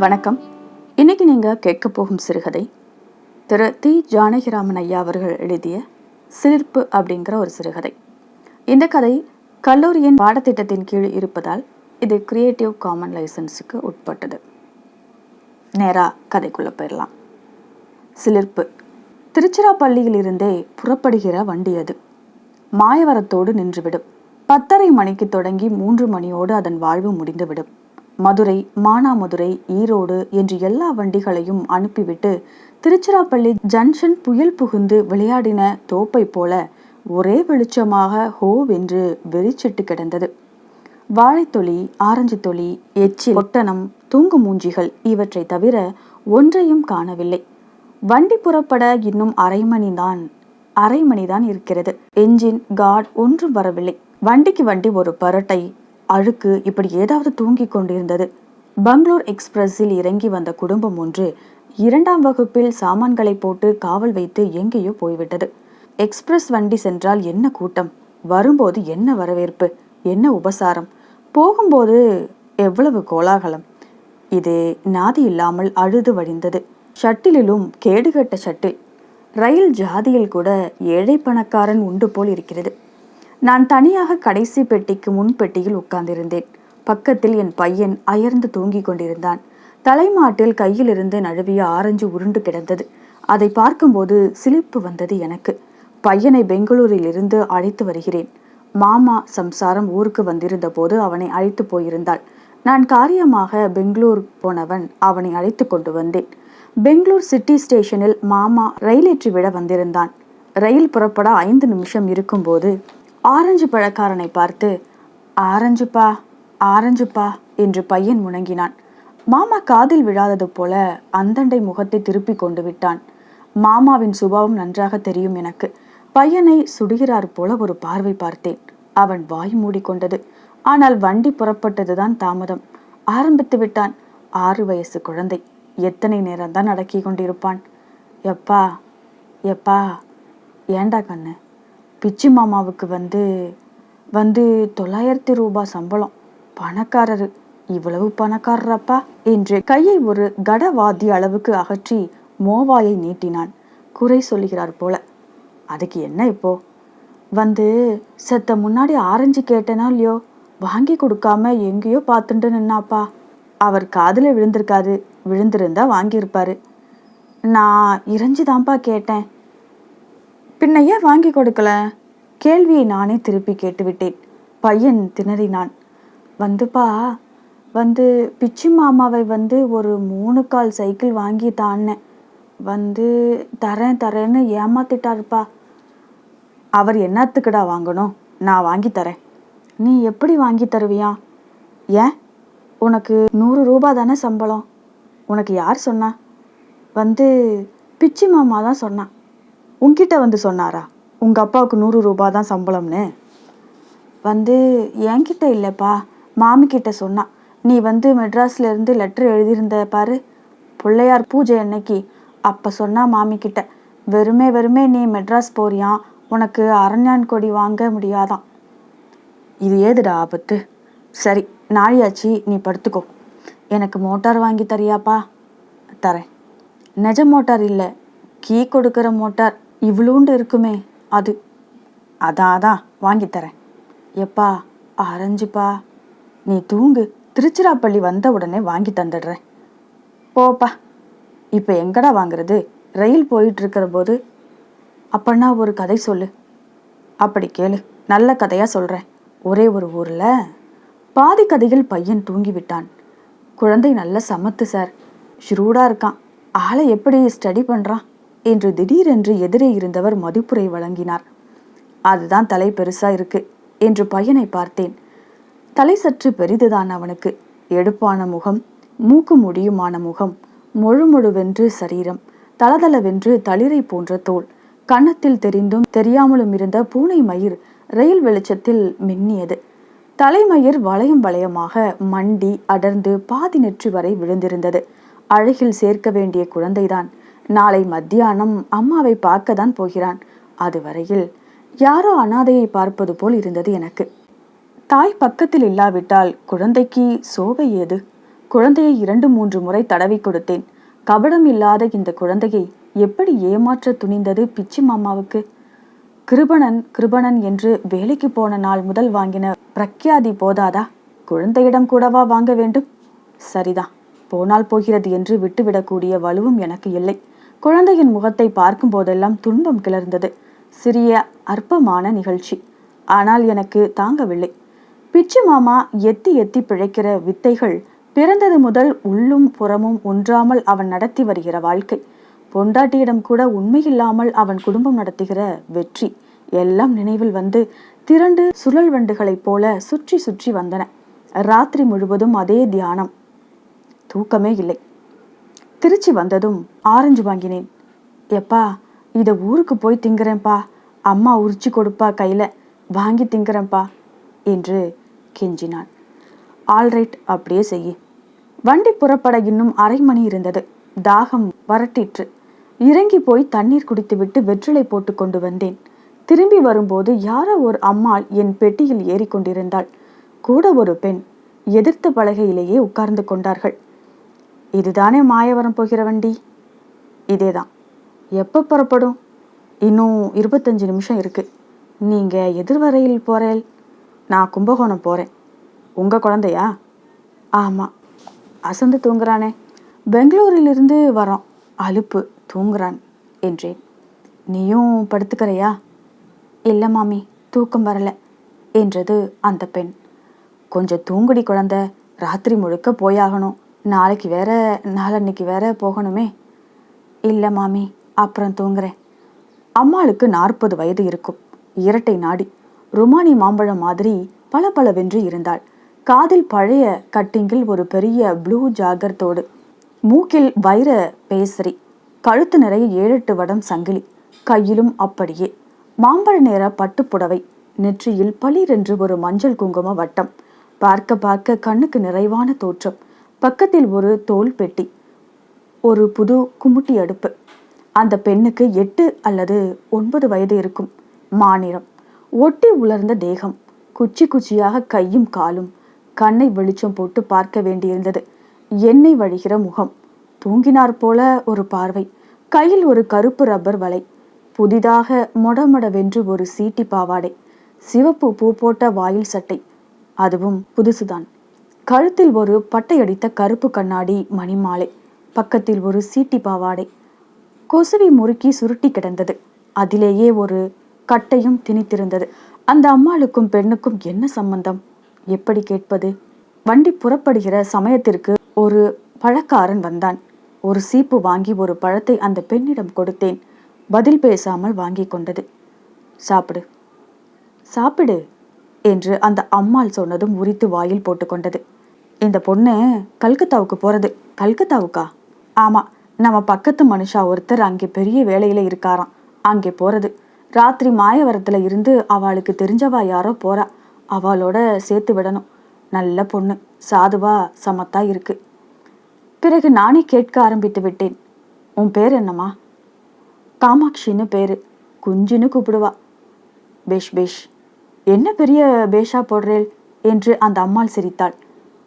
வணக்கம். இன்னைக்கு நீங்கள் கேட்க போகும் சிறுகதை திரு. தி. ஜானகிராமன் ஐயா அவர்கள் எழுதிய சிலிர்ப்பு அப்படிங்கிற ஒரு சிறுகதை. இந்த கதை கல்லூரியின் பாடத்திட்டத்தின் கீழ் இருப்பதால் இது கிரியேட்டிவ் காமன் லைசன்ஸுக்கு உட்பட்டது. நேராக கதைக்குள்ளே போயிடலாம் சிலிர்ப்பு. திருச்சிராப்பள்ளியிலிருந்தே புறப்படுகிற வண்டி அது. மாயவரத்தோடு நின்றுவிடும். பத்தரை மணிக்கு தொடங்கி மூன்று மணியோடு அதன் வாழ்வு முடிந்துவிடும். மதுரை மானாமதுரை ஈரோடு என்று எல்லா வண்டிகளையும் அனுப்பிவிட்டு திருச்சிராப்பள்ளி ஜங்ஷன் புயல் புகுந்து விளையாடின தோப்பை போல ஒரே வெளிச்சமாக ஹோவென்று வெறிச்சிட்டு கிடந்தது. வாழைத்தொலி ஆரஞ்சு தொலி எச்சில் ஒட்டனம் தூங்கு மூஞ்சிகள் இவற்றை தவிர ஒன்றையும் காணவில்லை. வண்டி புறப்பட இன்னும் அரை மணிதான் அரை மணிதான் இருக்கிறது. என்ஜின் காட் ஒன்றும் வரவில்லை. வண்டிக்கு வண்டி ஒரு பரட்டை அழுக்கு இப்படி ஏதாவது தூங்கிக் கொண்டிருந்தது. பெங்களூர் எக்ஸ்பிரஸில் இறங்கி வந்த குடும்பம் ஒன்று இரண்டாம் வகுப்பில் சாமான்களை போட்டு காவல் வைத்து எங்கேயோ போய்விட்டது. எக்ஸ்பிரஸ் வண்டி சென்றால் என்ன கூட்டம்? வரும்போது என்ன வரவேற்பு? என்ன உபசாரம்? போகும்போது எவ்வளவு கோலாகலம்? இது நாதி இல்லாமல் அழுது வழிந்தது. ஷட்டிலிலும் கேடுகட்ட ஷட்டில். ரயில் ஜாதியில் கூட ஏழை பணக்காரன் உண்டு போல் இருக்கிறது. நான் தனியாக கடைசி பெட்டிக்கு முன் பெட்டியில் உட்கார்ந்திருந்தேன். பக்கத்தில் என் பையன் அயர்ந்து தூங்கிக் கொண்டிருந்தான். தலைமாட்டில் கையிலிருந்து நழுவிய ஆரஞ்சு உருண்டு கிடந்தது. அதை பார்க்கும்போது சிலிப்பு வந்தது எனக்கு. பையனை பெங்களூரில் இருந்து அழைத்து வருகிறேன். மாமா சம்சாரம் ஊருக்கு வந்திருந்த போது அவனை அழைத்து போயிருந்தாள். நான் காரியமாக பெங்களூர் போனவன் அவனை அழைத்து கொண்டு வந்தேன். பெங்களூர் சிட்டி ஸ்டேஷனில் மாமா ரயில் விட வந்திருந்தான். ரயில் புறப்பட ஐந்து நிமிஷம் இருக்கும்போது ஆரஞ்சு பழக்காரனை பார்த்து ஆரஞ்சுப்பா ஆரஞ்சுப்பா என்று பையன் முணங்கினான். மாமா காதில் விழாதது போல அந்தண்டை முகத்தை திருப்பி கொண்டு விட்டான். மாமாவின் சுபாவம் நன்றாக தெரியும் எனக்கு. பையனை சுடுகிறார் போல ஒரு பார்வை பார்த்தேன். அவன் வாய் மூடிக்கொண்டது ஆனால் வண்டி புறப்பட்டதுதான் தாமதம். ஆரம்பித்து விட்டான். ஆறு வயசு குழந்தை. எத்தனை நேரம்தான் அடக்கி கொண்டிருப்பான். எப்பா எப்பா ஏண்டா கண்ணு? பிச்சி மாமாவுக்கு வந்து வந்து தொள்ளாயிரத்தி ரூபாய் சம்பளம். பணக்காரரு. இவ்வளவு பணக்காரரப்பா? என்று கையை ஒரு கடவாதி அளவுக்கு அகற்றி மோவாயை நீட்டினான். குறை சொல்லுகிறார் போல. அதுக்கு என்ன இப்போ? வந்து செத்த முன்னாடி ஆரஞ்சு கேட்டேனா இல்லையோ? வாங்கி கொடுக்காம எங்கேயோ பார்த்துட்டு நின்னாப்பா. அவர் காதில் விழுந்திருக்காது விழுந்திருந்தா வாங்கியிருப்பாரு. நான் இறைஞ்சுதான்ப்பா கேட்டேன். பின்ன ஏன் வாங்கி கொடுக்கல? கேள்வியை நானே திருப்பி கேட்டுவிட்டேன். பையன் திணறினான். வந்துப்பா. வந்து பிச்சி மாமாவை வந்து ஒரு மூணு கால் சைக்கிள் வாங்கி தான்னேன் வந்து தரேன் தரேன்னு ஏமாத்திட்டாருப்பா. அவர் என்னத்துக்குடா வாங்கணும்? நான் வாங்கி தரேன். நீ எப்படி வாங்கி தருவியா? ஏன்? உனக்கு நூறு ரூபா தானே சம்பளம்? உனக்கு யார் சொன்னா? வந்து பிச்சி மாமா தான் சொன்னான். உங்ககிட்ட வந்து சொன்னாரா? உங்கள் அப்பாவுக்கு நூறு ரூபா தான் சம்பளம்னு. வந்து என்கிட்ட இல்லைப்பா. மாமிக்கிட்ட சொன்னா. சொன்னான் நீ வந்து மெட்ராஸ்லேருந்து லெட்டர் எழுதியிருந்த பாரு. பிள்ளையார் பூஜை அன்னைக்கு. அப்போ சொன்னா மாமிக்கிட்ட வெறுமே வெறுமே நீ மெட்ராஸ் போறியான் உனக்கு அரண்யான் கொடி வாங்க முடியாதான். இது ஏதுடா ஆபத்து? சரி நாழியாச்சி நீ படுத்துக்கோ. எனக்கு மோட்டார் வாங்கி தரியாப்பா. தரேன். நிஜ மோட்டார் இல்லை. கீ கொடுக்குற மோட்டார். இவ்வளோண்டு இருக்குமே அது. அதான் அதான் வாங்கித்தரேன். எப்பா அரைஞ்சுப்பா. நீ தூங்கு. திருச்சிராப்பள்ளி வந்த உடனே வாங்கி தந்துடுறேன். போப்பா. இப்போ எங்கடா வாங்குறது? ரயில் போயிட்டு இருக்கிற போது? அப்பன்னா ஒரு கதை சொல்லு. அப்படி கேளு. நல்ல கதையாக சொல்கிறேன் ஒரே ஒரு ஊரில் பாதி கதையில் பையன் தூங்கி விட்டான் குழந்தை நல்ல சமத்து சார். ஷ்ரூடா இருக்கான். ஆளை எப்படி ஸ்டடி பண்ணுறான் என்று திடீரென்று எதிரே இருந்தவர் மதிப்புரை வழங்கினார். அதுதான் தலை பெருசா இருக்கு என்று பையனை பார்த்தேன். தலை சற்று பெரிதுதான் அவனுக்கு. எடுப்பான முகம் மூக்கு முடியுமான முகம் மொழுமொழுவென்று சரீரம் தளதளவென்று தளிரை போன்ற தோல் கன்னத்தில் தெரிந்தும் தெரியாமலும் இருந்த பூனை மயிர் ரயில் வெளிச்சத்தில் மின்னியது. தலைமயிர் வளையம் வளையமாக மண்டி அடர்ந்து பாதி நெற்றி வரை விழுந்திருந்தது. அழகில் சேர்க்க வேண்டிய குழந்தைதான். நாளை மத்தியானம் அம்மாவை பார்க்க தான் போகிறான். அதுவரையில் யாரோ அனாதையை பார்ப்பது போல் இருந்தது எனக்கு. தாய் பக்கத்தில் இல்லாவிட்டால் குழந்தைக்கு சோவை ஏது? குழந்தையை இரண்டு மூன்று முறை தடவி கொடுத்தேன். கபடம் இல்லாத இந்த குழந்தையை எப்படி ஏமாற்ற துணிந்தது பிச்சி மாமாவுக்கு? கிருபணன் கிருபணன் என்று வேலைக்கு போன நாள் முதல் வாங்கின பிரக்யாதி போதாதா? குழந்தையிடம் கூடவா வாங்க வேண்டும்? சரிதான் போனால் போகிறது என்று விட்டுவிடக்கூடிய வலுவும் எனக்கு இல்லை. குழந்தையின் முகத்தை பார்க்கும் போதெல்லாம் துன்பம் கிளர்ந்தது. சிறிய அற்பமான நிகழ்ச்சி. ஆனால் எனக்கு தாங்கவில்லை. பிச்சு மாமா எத்தி எத்தி பிழைக்கிற வித்தைகள் பிறந்தது முதல் உள்ளும் புறமும் ஒன்றாமல் அவன் நடத்தி வருகிற வாழ்க்கை. பொண்டாட்டியிடம் கூட உண்மையில்லாமல் அவன் குடும்பம் நடத்துகிற வெற்றி. எல்லாம் நினைவில் வந்து திரண்டு சுழல் வண்டுகளைப் போல சுற்றி சுற்றி வந்தன. ராத்திரி முழுவதும் அதே தியானம். தூக்கமே இல்லை. திருச்சி வந்ததும் ஆரஞ்சு வாங்கினேன். எப்பா இதை ஊருக்கு போய் திங்குறேன்ப்பா. அம்மா உரிச்சு கொடுப்பா கையில். வாங்கி திங்குறேன்ப்பா என்று கெஞ்சினான் ஆல்ரைட் அப்படியே செய்ய. வண்டி புறப்பட இன்னும் அரை மணி இருந்தது. தாகம் வரட்டிற்று. இறங்கி போய் தண்ணீர் குடித்துவிட்டு வெற்றிலை போட்டு கொண்டு வந்தேன். திரும்பி வரும்போது யாரோ ஒரு அம்மாள் என் பெட்டியில் ஏறிக்கொண்டிருந்தாள் கூட ஒரு பெண் எதிர்த்த பலகையிலேயே உட்கார்ந்து கொண்டார்கள். இதுதானே மாயவரம் போகிற வண்டி? இதேதான். எப்போ புறப்படும்? இன்னும் இருபத்தஞ்சு நிமிஷம் இருக்கு. நீங்கள் எதிர்வரையில் போகிறேன் நான் கும்பகோணம் போகிறேன் உங்கள் குழந்தையா? ஆமாம் அசந்து தூங்குறானே. பெங்களூரிலிருந்து வரோம் அலுப்பு தூங்குறான் என்றேன். நீயும் படுத்துக்கிறையா? இல்லை மாமி தூக்கம் வரல என்றது அந்த பெண். கொஞ்சம் தூங்குடி குழந்த ராத்திரி முழுக்க போயாகணும். நாளைக்கு வேற நாளன்னைக்கு வேற போகணுமே? இல்லை மாமி அப்புறம் தூங்குறேன். அம்மாளுக்கு நாற்பது வயது இருக்கும். இரட்டை நாடி. ருமானி மாம்பழம் மாதிரி பல பலவென்று இருந்தாள். காதில் பழைய கட்டிங்கில் ஒரு பெரிய ப்ளூ ஜாகர்த்தோடு. மூக்கில் வைர பேசரி. கழுத்து நிறைய ஏழெட்டு வடம் சங்கிலி. கையிலும் அப்படியே. மாம்பழ நேர பட்டுப்புடவை நெற்றியில் பளிரென்று ஒரு மஞ்சள் குங்கும வட்டம். பார்க்க பார்க்க கண்ணுக்கு நிறைவான தோற்றம். பக்கத்தில் ஒரு தோல் பெட்டி ஒரு புது குமுட்டி அடுப்பு. அந்த பெண்ணுக்கு எட்டு அல்லது ஒன்பது வயது இருக்கும். மாநிலம் ஒட்டி உலர்ந்த தேகம். குச்சி குச்சியாக கையும் காலும் கண்ணை வெளிச்சம் போட்டு பார்க்க வேண்டியிருந்தது. எண்ணெய் வழிகிற முகம். தூங்கினார் போல ஒரு பார்வை. கையில் ஒரு கருப்பு ரப்பர் வலை. புதிதாக மொடமொடவென்று ஒரு சீட்டி பாவாடை. சிவப்பு பூ போட்ட வாயில் சட்டை. அதுவும் புதுசுதான். கழுத்தில் ஒரு பட்டையடித்த கருப்பு கண்ணாடி மணிமாலை. பக்கத்தில் ஒரு சீட்டி பாவாடை. கொசுவி முறுக்கி சுருட்டி கிடந்தது. அதிலேயே ஒரு கட்டையும் திணித்திருந்தது. அந்த அம்மாளுக்கும் பெண்ணுக்கும் என்ன சம்பந்தம்? எப்படி கேட்பது? வண்டி புறப்படுகிற சமயத்திற்கு ஒரு பழக்காரன் வந்தான். ஒரு சீப்பு வாங்கி ஒரு பழத்தை அந்த பெண்ணிடம் கொடுத்தேன். பதில் பேசாமல் வாங்கி கொண்டது. சாப்பிடு. சாப்பிடு என்று அந்த அம்மாள் சொன்னதும் உரித்து வாயில் போட்டுக்கொண்டது இந்த பொண்ணு கல்கத்தாவுக்கு போறது. கல்கத்தாவுக்கா? ஆமா நம்ம பக்கத்து மனுஷா ஒருத்தர் அங்கே பெரிய வேலையில இருக்காராம். அங்கே போறது. ராத்திரி மாயவரத்துல இருந்து அவளுக்கு தெரிஞ்சவா யாரோ போறா. அவளோட சேர்த்து விடணும். நல்ல பொண்ணு. சாதுவா சமத்தா இருக்கு. பிறகு நானே கேட்க ஆரம்பித்து விட்டேன். உன் பேர் என்னம்மா? காமாட்சின்னு பேரு. குஞ்சுன்னு கூப்பிடுவா. பேஷ் பேஷ். என்ன பெரிய பேஷா போடுறேள்? என்று அந்த அம்மாள் சிரித்தாள்.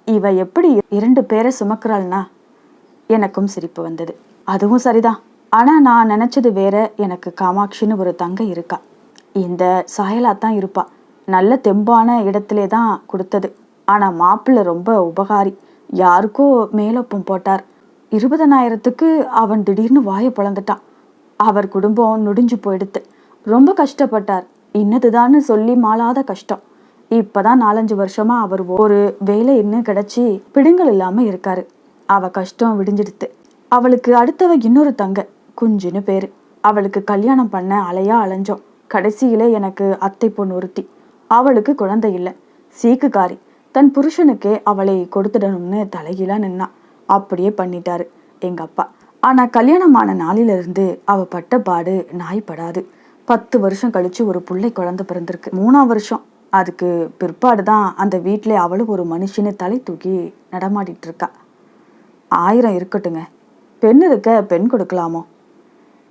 இவ எப்படி இரண்டு பேரை சுமக்கிறாள்னா? எனக்கும் சிரிப்பு வந்தது. அதுவும் சரிதான். ஆனா நான் நினைச்சது வேற. எனக்கு காமாட்சின்னு ஒரு தங்க இருக்கா. இந்த சாயலா தான் இருப்பா. நல்ல தெம்பான இடத்திலே தான் கொடுத்தது. ஆனா மாப்பிள்ளை ரொம்ப உபகாரி. யாருக்கோ மேலொப்பம் போட்டார். இருபதனாயிரத்துக்கு அவன் திடீர்னு வாயை பிளந்துட்டான். அவர் குடும்பம் நொடிஞ்சு போயிடுத்து. ரொம்ப கஷ்டப்பட்டார். இன்னதுதான்னு சொல்லி மாளாத கஷ்டம். இப்பதான் நாலஞ்சு வருஷமா அவர் ஒரு வேலை என்ன கிடைச்சி பிடுங்கல் இல்லாம இருக்காரு. அவ கஷ்டம் விடிஞ்சிடுத்து. அவளுக்கு அடுத்தவ இன்னொரு தங்க குஞ்சுன்னு பேரு. அவளுக்கு கல்யாணம் பண்ண அலையா அலைஞ்சோம். கடைசியில எனக்கு அத்தை பொண்ணு ஒருத்தி. அவளுக்கு குழந்தை இல்லை. சீக்குக்காரி. தன் புருஷனுக்கே அவளை கொடுத்துடணும்னு தலைகீழா நின்னா. அப்படியே பண்ணிட்டாரு எங்க அப்பா. ஆனா கல்யாணமான நாளிலிருந்து அவ பட்ட பாடு படாது பத்து வருஷம் கழிச்சு ஒரு பிள்ளை குழந்தை பிறந்திருக்கு. மூணாம் வருஷம். அதுக்கு பிற்பாடு தான் அந்த வீட்டில் அவளும் ஒரு மனுஷனு தலை தூக்கி நடமாடிட்டு இருக்கா ஆயிரம் இருக்கட்டுங்க. பெண் இருக்க பெண் கொடுக்கலாமோ?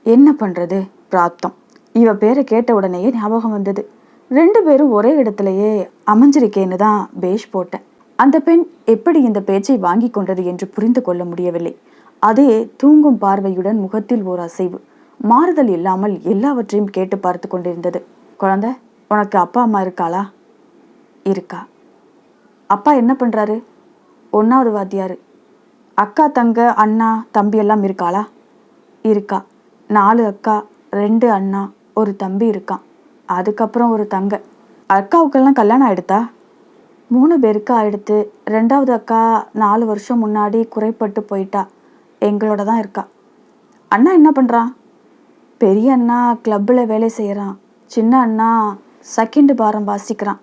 என்ன பண்ணுறது பிராப்தம். இவ பேரை கேட்ட உடனேயே ஞாபகம் வந்தது. ரெண்டு பேரும் ஒரே இடத்துலயே அமைஞ்சிருக்கேன்னு தான் பேஷ் போட்டேன். அந்த பெண் எப்படி இந்த பேச்சை வாங்கி கொண்டது என்று புரிந்து கொள்ள முடியவில்லை. அதே தூங்கும் பார்வையுடன் முகத்தில் ஓர் அசைவு. மாறுதல் இல்லாமல் எல்லாவற்றையும் கேட்டு பார்த்து கொண்டிருந்தது. குழந்தை? உனக்கு அப்பா அம்மா இருக்காளா? இருக்கா. அப்பா என்ன பண்ணுறாரு ஒன்றாவது வாத்தியார். அக்கா தங்க அண்ணா தம்பி எல்லாம் இருக்காளா? இருக்கா. நாலு அக்கா ரெண்டு அண்ணா ஒரு தம்பி இருக்கான் அதுக்கப்புறம் ஒரு தங்க. அக்காவுக்கெல்லாம் கல்யாணம் ஆயிடுதா மூணு பேருக்கு ஆயிடுத்து. ரெண்டாவது அக்கா நாலு வருஷம் முன்னாடி குறைப்பட்டு போயிட்டா. எங்களோட தான் இருக்கா. அண்ணா என்ன பண்ணுறான் பெரிய அண்ணா கிளப்பில் வேலை செய்கிறான் சின்ன அண்ணா செகண்ட் பாரம் வாசிக்கிறான்.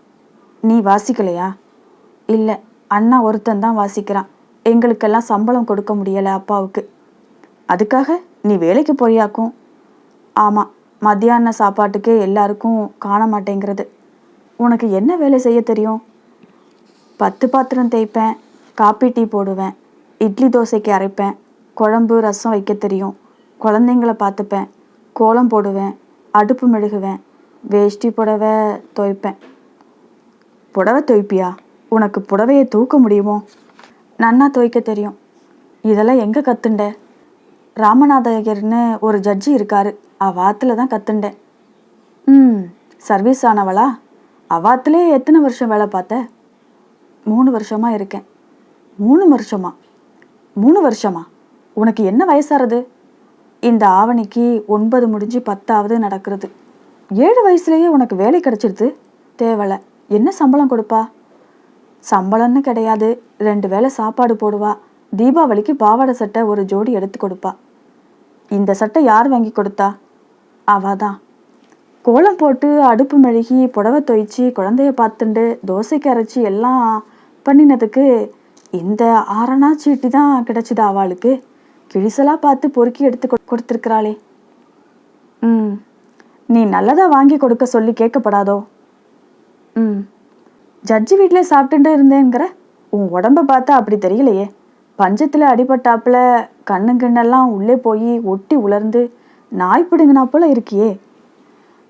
நீ வாசிக்கலையா? இல்லை அண்ணா ஒருத்தன் தான் வாசிக்கிறான். எங்களுக்கெல்லாம் சம்பளம் கொடுக்க முடியலை அப்பாவுக்கு. அதுக்காக நீ வேலைக்கு போறியாக்கும்? ஆமாம் மத்தியான சாப்பாட்டுக்கே எல்லாருக்கும் காண மாட்டேங்கிறது உனக்கு என்ன வேலை செய்ய தெரியும்? பத்து பாத்திரம் தேய்ப்பேன் காப்பி டீ போடுவேன் இட்லி தோசைக்கு அரைப்பேன் குழம்பு ரசம் வைக்க தெரியும். குழந்தைங்கள பார்த்துப்பேன் கோலம் போடுவேன் அடுப்பு மெழுகுவேன். வேஷ்டி புடவை துவைப்பேன். புடவை துவைப்பியா? உனக்கு புடவையை தூக்க முடியுமோ? நன்னா துவைக்க தெரியும். இதெல்லாம் எங்கே கற்றுண்ட ராமநாதயர்னு ஒரு ஜட்ஜி இருக்காரு. அவாத்தில் தான் கற்றுண்டேன் ம் சர்வீஸ் ஆனவளா? அவாத்திலே எத்தனை வருஷம் வேலை பார்த்த? மூணு வருஷமாக இருக்கேன். மூணு வருஷமா? மூணு வருஷமா? உனக்கு என்ன வயசாகிறது இந்த ஆவணிக்கு ஒன்பது முடிஞ்சு பத்தாவது நடக்கிறது. ஏழு வயசுலேயே உனக்கு வேலை கிடைச்சிருது. தேவலை என்ன சம்பளம் கொடுப்பா? சம்பளம்னு கிடையாது. ரெண்டு வேளை சாப்பாடு போடுவா. தீபாவளிக்கு பாவாடை சட்டை ஒரு ஜோடி எடுத்து கொடுப்பா. இந்த சட்டை யார் வாங்கி கொடுத்தா? அவ தான் கோலம் போட்டு அடுப்பு மெழுகி புடவை தொய்ச்சி குழந்தைய பார்த்துண்டு தோசைக்கு அரைச்சி எல்லாம் பண்ணினதுக்கு இந்த ஆரணா சீட்டி தான் கிடைச்சிது அவளுக்கு. கிழிசலாக பார்த்து பொறுக்கி எடுத்து கொடுத்துருக்குறாளே. ம். நீ நல்லதா வாங்கி கொடுக்க சொல்லி கேட்கப்படாதோ? ம். ஜட்ஜி வீட்டிலே சாப்பிட்டுட்டு இருந்தேங்கிற உன் உடம்ப பார்த்தா அப்படி தெரியலையே. பஞ்சத்தில் அடிபட்டாப்புல கண்ணு கிண்ணெல்லாம் உள்ளே போய் ஒட்டி உலர்ந்து நாய் பிடுங்கினா போல இருக்கியே.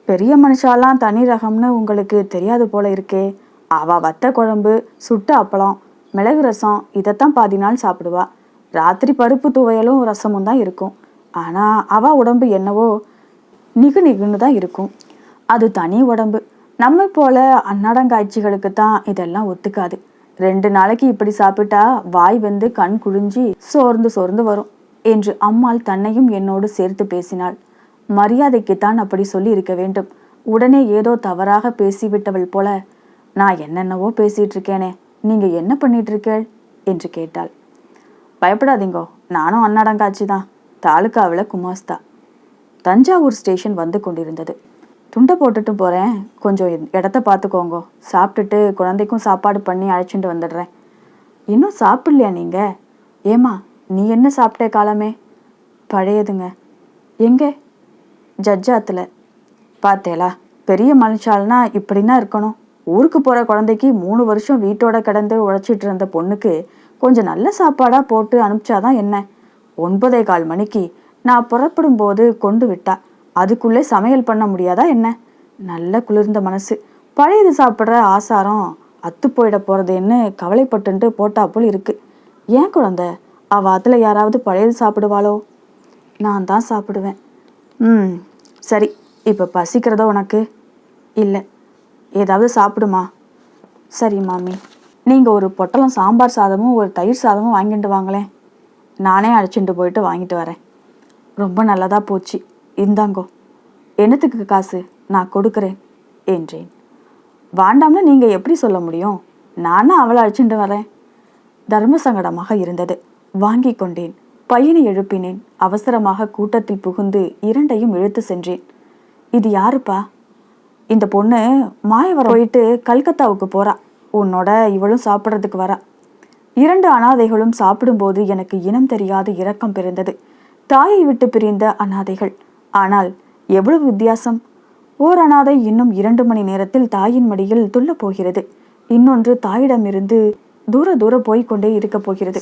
பெரிய மனுஷாலாம் தனி ரகம்னு உங்களுக்கு தெரியாது போல இருக்கே. அவ வத்த குழம்பு சுட்ட அப்பளம் மிளகு ரசம் இதைத்தான் பாதி நாள் சாப்பிடுவா. ராத்திரி பருப்பு துவையலும் ரசமும் தான் இருக்கும். ஆனா அவ உடம்பு என்னவோ நிகு நிகுன்னு தான் இருக்கும். அது தனி உடம்பு. நம்ம போல அன்னாடங்காய்ச்சிகளுக்கு தான் இதெல்லாம் ஒத்துக்காது. ரெண்டு நாளைக்கு இப்படி சாப்பிட்டா வாய் வந்து கண் குழிஞ்சி சோர்ந்து சோர்ந்து வரும் என்று அம்மாள் தன்னையும் என்னோடு சேர்த்து பேசினாள். மரியாதைக்குத்தான் அப்படி சொல்லி இருக்க வேண்டும். உடனே ஏதோ தவறாக பேசிவிட்டவள் போல நான் என்னென்னவோ பேசிட்டு இருக்கேனே நீங்க என்ன பண்ணிட்டு இருக்கேள்? என்று கேட்டாள். பயப்படாதீங்கோ நானும் அன்னாடங்காட்சி தான். தாலுக்காவில் குமாஸ்தா. தஞ்சாவூர் ஸ்டேஷன் வந்து கொண்டிருந்தது. துண்டை போட்டுட்டு போகிறேன் கொஞ்சம் இடத்த பார்த்துக்கோங்க சாப்பிட்டுட்டு குழந்தைக்கும் சாப்பாடு பண்ணி அழைச்சிட்டு வந்துடுறேன். இன்னும் சாப்பிட்லையா நீங்கள் ஏமா நீ என்ன சாப்பிட்ட காலமே? பழையதுங்க. எங்கே? ஜட்ஜாத்தில். பார்த்தேலா பெரிய மனுஷால்னா இப்படின்னா இருக்கணும். ஊருக்கு போகிற குழந்தைக்கு மூணு வருஷம் வீட்டோட கிடந்து உழைச்சிட்டு இருந்த பொண்ணுக்கு கொஞ்சம் நல்ல சாப்பாடாக போட்டு அனுப்பிச்சாதான் என்ன? ஒன்பதே கால் மணிக்கு நான் புறப்படும் போது கொண்டு விட்டா. அதுக்குள்ளே சமையல் பண்ண முடியாதா என்ன? நல்ல குளிர்ந்த மனசு. பழையது சாப்பிட்ற ஆசாரம் அத்து போயிட போகிறதுன்னு கவலைப்பட்டுன்ட்டு போட்டா போல் இருக்கு. ஏன் குழந்தை? அவ அதில் யாராவது பழையது சாப்பிடுவாளோ? நான் தான் சாப்பிடுவேன். ம் சரி. இப்போ பசிக்கிறதோ உனக்கு? இல்லை. ஏதாவது சாப்பிடுமா? சரி மாமி. நீங்கள் ஒரு பொட்டலம் சாம்பார் சாதமும் ஒரு தயிர் சாதமும் வாங்கிட்டு வாங்களேன். நானே அழைச்சிட்டு போயிட்டு வாங்கிட்டு வரேன். ரொம்ப நல்லதா போச்சு. இந்தாங்கோ என்னத்துக்கு காசு? நான் கொடுக்குறேன் என்றேன். வாண்டாம்னு நீங்கள் எப்படி சொல்ல முடியும்? நானும் அவளை அழைச்சிட்டு வரேன். தர்ம சங்கடமாக இருந்தது. வாங்கி கொண்டேன். பையனை எழுப்பினேன். அவசரமாக கூட்டத்தில் புகுந்து இரண்டையும் இழுத்து சென்றேன். இது யாருப்பா? இந்த பொண்ணு மாயவரம் போயிட்டு கல்கத்தாவுக்கு போறா. உன்னோட இவளும் சாப்பிட்றதுக்கு வரா. இரண்டு அனாதைகளும் சாப்பிடும்போது எனக்கு இனம் தெரியாத இரக்கம் பிறந்தது. தாயை விட்டு பிரிந்த அனாதைகள். ஆனால் எவ்வளவு வித்தியாசம்? ஓர் அனாதை இன்னும் இரண்டு மணி நேரத்தில் தாயின் மடியில் துள்ளப் போகிறது இன்னொன்று தாயிடமிருந்து தூர தூர போய்கொண்டே இருக்க இருக்கப் போகிறது.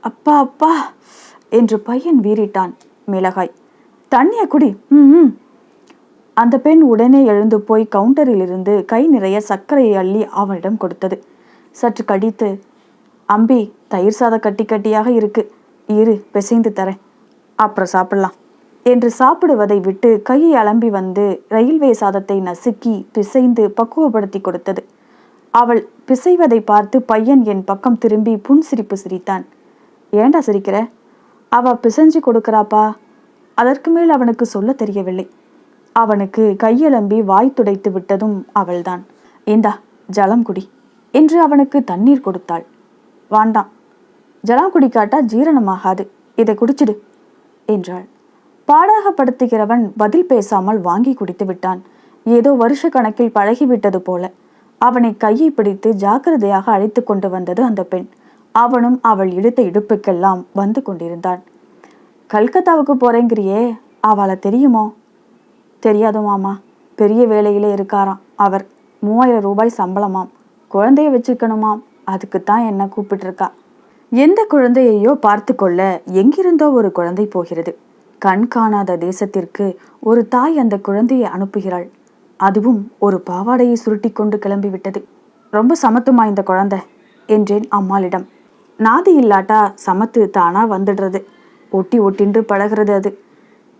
அப்பா அப்பா! என்று பையன் வீறிட்டான் மிளகாய். தண்ணிய குடி. ம் ம். அந்த பெண் உடனே எழுந்து போய் கவுண்டரில் இருந்து கை நிறைய சர்க்கரையை அள்ளி அவனிடம் கொடுத்தது. சற்று கடித்து அம்பி தயிர் சாதம் கட்டி கட்டியாக இருக்கு. இரு பிசைந்து தரேன். அப்புறம் சாப்பிடலாம். என்று சாப்பிடுவதை விட்டு கையை அலம்பி வந்து ரயில்வே சாதத்தை நசுக்கி பிசைந்து பக்குவப்படுத்தி கொடுத்தது. அவள் பிசைவதை பார்த்து பையன் என் பக்கம் திரும்பி புன்சிரிப்பு சிரித்தான். ஏண்டா சிரிக்கிற? அவ பிசைஞ்சு கொடுக்கறாப்பா? அதற்கு மேல் அவனுக்கு சொல்ல தெரியவில்லை. அவனுக்கு கையலம்பி வாய் துடைத்து விட்டதும் அவள்தான். இந்தா ஜலம் குடி என்று அவனுக்கு தண்ணீர் கொடுத்தாள். வாண்டாம். ஜலம் குடிக்காட்டா ஜீரணமாகாது. இதை குடிச்சிடு. என்றாள். பாடகப்படுத்துகிறவன் பதில் பேசாமல் வாங்கி குடித்து விட்டான். ஏதோ வருஷ கணக்கில் பழகிவிட்டது போல. அவனை கையை பிடித்து ஜாக்கிரதையாக அழைத்து கொண்டு வந்தது அந்த பெண். அவனும் அவள் இழுத்த இடுப்புக்கெல்லாம் வந்து கொண்டிருந்தான். கல்கத்தாவுக்கு போறேங்கிறியே அவளை தெரியுமோ? தெரியாது மாமா. பெரிய வேலையிலே இருக்காராம். அவர் மூவாயிரம் ரூபாய் சம்பளமாம். குழந்தைய வச்சுக்கணுமாம் அதுக்கு தான் என்ன கூப்பிட்டுருக்கா. எந்த குழந்தையையோ பார்த்து கொள்ள எங்கிருந்தோ ஒரு குழந்தை போகிறது. கண் காணாத தேசத்திற்கு ஒரு தாய் அந்த குழந்தையை அனுப்புகிறாள். அதுவும் ஒரு பாவாடையை சுருட்டி கொண்டு கிளம்பிவிட்டது. ரொம்ப சமத்துமா இந்த குழந்தை? என்றேன் அம்மாளிடம். நாதி இல்லாட்டா சமத்து தானா வந்துடுறது. ஒட்டி ஒட்டின்று பழகிறது அது.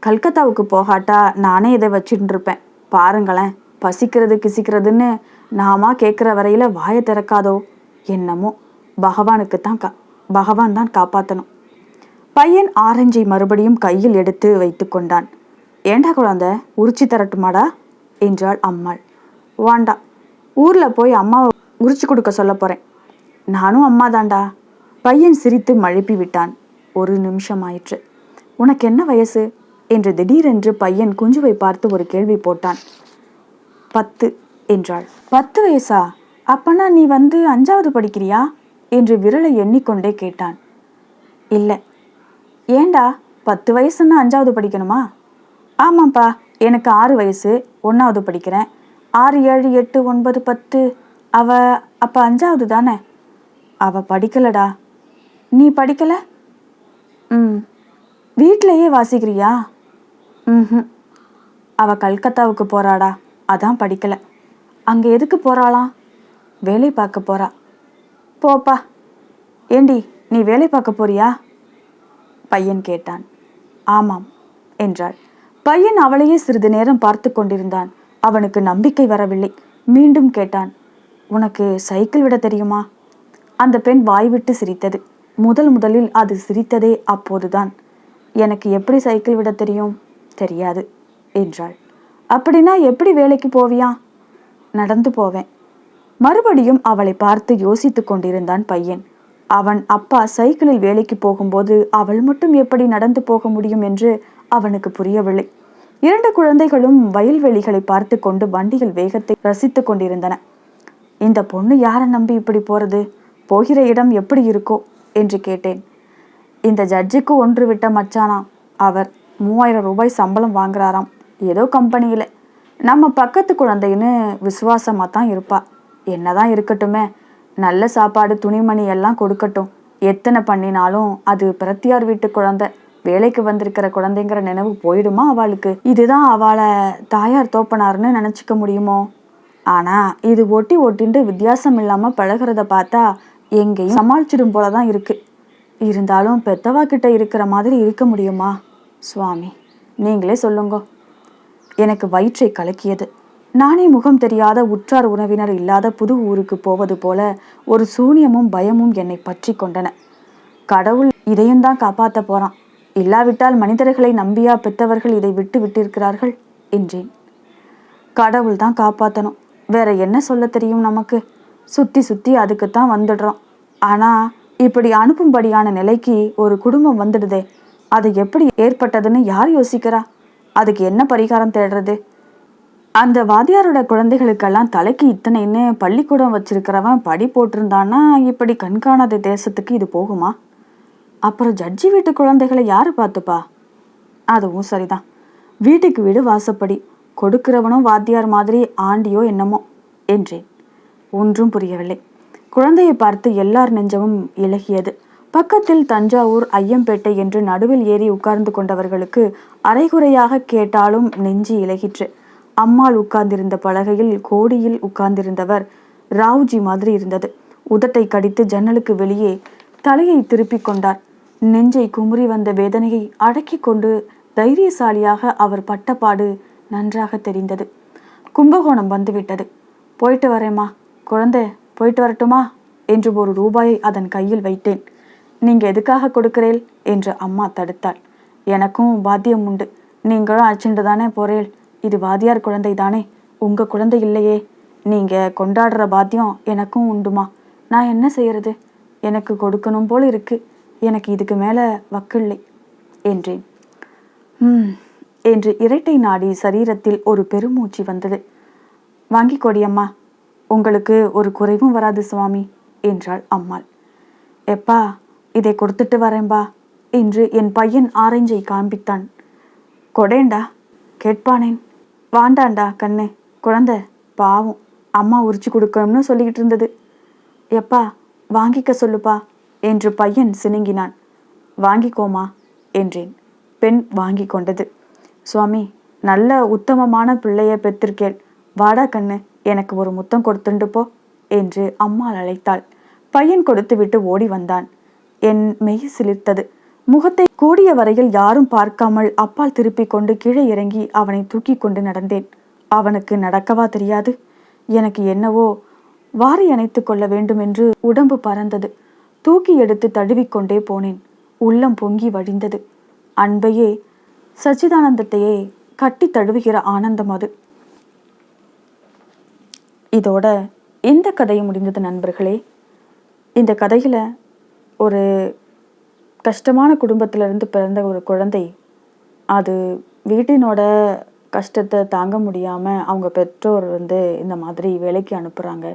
கல்கத்தாவுக்கு போகாட்டா நானே இதை வச்சுட்டு இருப்பேன் பாருங்களேன் பசிக்கிறது கிசிக்கிறதுன்னு நாமா கேட்குற வரையில வாயை திறக்காதோ? என்னமோ பகவானுக்கு தான் கா பகவான் தான் காப்பாற்றணும் பையன் ஆரஞ்சை மறுபடியும் கையில் எடுத்து வைத்து கொண்டான். ஏண்டா குழந்தை உரிச்சி தரட்டுமாடா? என்றாள் அம்மாள். வாண்டா ஊரில் போய் அம்மாவை உரிச்சு கொடுக்க சொல்ல போகிறேன் நானும் அம்மா தாண்டா பையன் சிரித்து மழுப்பி விட்டான். ஒரு நிமிஷம் ஆயிற்று. உனக்கு என்ன வயசு? என்று திடீரென்று பையன் குஞ்சுவை பார்த்து ஒரு கேள்வி போட்டான். பத்து என்றாள். பத்து வயசா? அப்பனா நீ வந்து அஞ்சாவது படிக்கிறியா? என்று விரலை எண்ணிக்கொண்டே கேட்டான். இல்லை. ஏண்டா? பத்து வயசுன்னா அஞ்சாவது படிக்கணுமா? ஆமாப்பா எனக்கு ஆறு வயசு. ஒன்றாவது படிக்கிறேன். ஆறு ஏழு எட்டு ஒன்பது பத்து. அவ அப்போ அஞ்சாவது தானே? அவ படிக்கலடா. நீ படிக்கல? ம். வீட்டிலையே வாசிக்கிறியா? ம் அவ கல்கத்தாவுக்கு போறாடா. அதான் படிக்கல. அங்கே எதுக்கு போகிறாளாம் வேலை பார்க்க போறா. போப்பா. ஏண்டி நீ வேலை பார்க்க போறியா? பையன் கேட்டான். ஆமாம் என்றாள். பையன் அவளையே சிறிது நேரம் பார்த்து கொண்டிருந்தான். அவனுக்கு நம்பிக்கை வரவில்லை. மீண்டும் கேட்டான். உனக்கு சைக்கிள் விட தெரியுமா? அந்த பெண் வாய்விட்டு சிரித்தது. முதல் முதலில் அது சிரித்ததே அப்போதுதான். எனக்கு எப்படி சைக்கிள் விட தெரியும்? தெரியாது என்றாள். அப்படின்னா எப்படி வேலைக்கு போவியா? நடந்து போவேன் மறுபடியும் அவளை பார்த்து யோசித்துக் கொண்டிருந்தான் பையன். அவன் அப்பா சைக்கிளில் வேலைக்கு போகும்போது அவள் மட்டும் எப்படி நடந்து போக முடியும் என்று அவனுக்கு புரியவில்லை. இரண்டு குழந்தைகளும் வயல்வெளிகளை பார்த்து கொண்டு வண்டியில் வேகத்தை ரசித்துக் கொண்டிருந்தன. இந்த பொண்ணு யாரை நம்பி இப்படி போறது? போகிற இடம் எப்படி இருக்கோ? என்று கேட்டேன். இந்த ஜட்ஜுக்கு ஒன்று விட்ட மச்சானா? அவர் மூவாயிரம் ரூபாய் சம்பளம் வாங்குறாராம். ஏதோ கம்பெனியில். நம்ம பக்கத்து குழந்தைன்னு விசுவாசமாக தான் இருப்பா. என்னதான் இருக்கட்டுமே. நல்ல சாப்பாடு துணிமணி எல்லாம் கொடுக்கட்டும். எத்தனை பண்ணினாலும் அது பிரத்தியார் வீட்டு குழந்தை வேலைக்கு வந்திருக்கிற குழந்தைங்கிற நினைவு போயிடுமா அவளுக்கு? இதுதான் அவளை தாயார் தோப்பனார்னு நினச்சிக்க முடியுமோ? ஆனால் இது ஒட்டி ஒட்டின்ட்டு வித்தியாசம் இல்லாமல் பழகிறத பார்த்தா எங்கேயும் சமாளிச்சிடும் போல தான் இருக்கு. இருந்தாலும் பெத்தவா கிட்ட இருக்கிற மாதிரி இருக்க முடியுமா? சுவாமி நீங்களே சொல்லுங்க. எனக்கு வயிற்றை கலக்கியது. நானே முகம் தெரியாத உற்றார் உறவினர் இல்லாத புது ஊருக்கு போவது போல ஒரு சூனியமும் பயமும் என்னை பற்றி கொண்டன. கடவுள் இதையும் தான் காப்பாற்ற போறான். இல்லாவிட்டால் மனிதர்களை நம்பியா பெற்றவர்கள் இதை விட்டு விட்டிருக்கிறார்கள் என்றேன். கடவுள் தான் காப்பாற்றணும் வேற என்ன சொல்ல தெரியும் நமக்கு? சுத்தி சுத்தி அதுக்கு தான் வந்துடுறோம். ஆனா இப்படி அனுப்பும்படியான நிலைக்கு ஒரு குடும்பம் வந்துடுதே. அது எப்படி ஏற்பட்டதுன்னு யார் யோசிக்கிறா? அதுக்கு என்ன பரிகாரம் தேடுறது? அந்த வாத்தியாரோட குழந்தைகளுக்கெல்லாம் தலைக்கு இத்தனைன்னு பள்ளிக்கூடம் வச்சிருக்கிறவன் படி போட்டிருந்தான்னா இப்படி கண்காணாத தேசத்துக்கு இது போகுமா? அப்புறம் ஜட்ஜி வீட்டு குழந்தைகளை யார் பார்த்துப்பா? அதுவும் சரிதான். வீட்டுக்கு வீடு வாசப்படி. கொடுக்கிறவனும் வாத்தியார் மாதிரி ஆண்டியோ என்னமோ என்றேன். ஒன்றும் புரியவில்லை. குழந்தையை பார்த்து எல்லார் நெஞ்சமும் இலகியது. பக்கத்தில் தஞ்சாவூர் ஐயம்பேட்டை என்று நடுவில் ஏறி உட்கார்ந்து கொண்டவர்களுக்கு அரைகுறையாக கேட்டாலும் நெஞ்சு இலகிற்று. அம்மாள் உட்கார்ந்திருந்த பலகையில் கோடியில் உட்கார்ந்திருந்தவர் ராவ்ஜி மாதிரி இருந்தது. உதட்டை கடித்து ஜன்னலுக்கு வெளியே தலையை திருப்பிக் கொண்டார். நெஞ்சை குமுறி வந்த வேதனையை அடக்கிக் கொண்டு தைரியசாலியாக அவர் பட்டப்பாடு நன்றாக தெரிந்தது. கும்பகோணம் வந்துவிட்டது. போயிட்டு வரேம்மா. குழந்தை போயிட்டு வரட்டுமா? என்று ஒரு ரூபாயை அதன் கையில் வைத்தேன். நீங்க எதுக்காக கொடுக்கிறேள் என்று அம்மா தடுத்தாள். எனக்கும் பாத்தியம் உண்டு. நீங்களும் அழைச்சிட்டு தானே போறேள் இது வாத்தியார் குழந்தை தானே உங்க குழந்தை இல்லையே. நீங்க கொண்டாடுற பாத்தியம் எனக்கும் உண்டுமா? நான் என்ன செய்யறது? எனக்கு கொடுக்கணும் போல் இருக்கு. எனக்கு இதுக்கு மேலே வக்கில்லை என்றேன். ம் என்று இரட்டை நாடி சரீரத்தில் ஒரு பெருமூச்சு வந்தது. வாங்கி கொடியம்மா உங்களுக்கு ஒரு குறைவும் வராது சுவாமி என்றாள் அம்மாள். எப்பா இதை கொடுத்துட்டு வரேன்பா என்று என் பையன் ஆரஞ்சை காண்பித்தான். கொடேண்டா கேட்பானேன். வாண்டாண்டா கண்ணு. குழந்த பாவம். அம்மா உரிச்சு கொடுக்கணும்னு சொல்லிக்கிட்டு இருந்தது. எப்பா வாங்கிக்க சொல்லுப்பா என்று பையன் சினுங்கினான். வாங்கிக்கோமா என்றேன். பெண் வாங்கி கொண்டது. சுவாமி நல்ல உத்தமமான பிள்ளைய பெற்றிருக்கேள். வாடா கண்ணு எனக்கு ஒரு முத்தம் கொடுத்துண்டு போ என்று அம்மாள் அழைத்தாள். பையன் கொடுத்துவிட்டு ஓடி வந்தான். என் மெய் சிலிர்த்தது. முகத்தை கூடிய வரையில் யாரும் பார்க்காமல் அப்பால் திருப்பிக் கொண்டு கீழே இறங்கி அவனை தூக்கி கொண்டு நடந்தேன். அவனுக்கு நடக்கவா தெரியாது. எனக்கு என்னவோ வாரி அணைத்து கொள்ள வேண்டும் என்று உடம்பு பறந்தது. தூக்கி எடுத்து தழுவிக்கொண்டே போனேன். உள்ளம் பொங்கி வழிந்தது. அன்பையே சச்சிதானந்தத்தையே கட்டி தழுவுகிற ஆனந்தம் அது. இதோட இந்த கதையும் முடிந்தது நண்பர்களே. இந்த கதையில் ஒரு கஷ்டமான குடும்பத்திலிருந்து பிறந்த ஒரு குழந்தை அது வீட்டினோட கஷ்டத்தை தாங்க முடியாமல் அவங்க பெற்றோர் வந்து இந்த மாதிரி வேலைக்கு அனுப்புகிறாங்க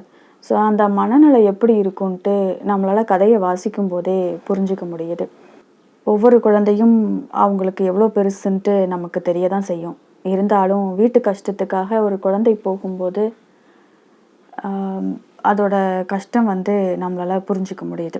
ஸோ அந்த மனநிலை எப்படி இருக்கும்ன்ட்டு நம்மளால் கதையை வாசிக்கும் போதே புரிஞ்சிக்க முடியுது. ஒவ்வொரு குழந்தையும் அவங்களுக்கு எவ்வளோ பெருசுன்ட்டு நமக்கு தெரிய தான் செய்யும். இருந்தாலும் வீட்டு கஷ்டத்துக்காக ஒரு குழந்தை போகும்போது அதோட கஷ்டம் வந்து நம்மளால் புரிஞ்சிக்க முடியுது.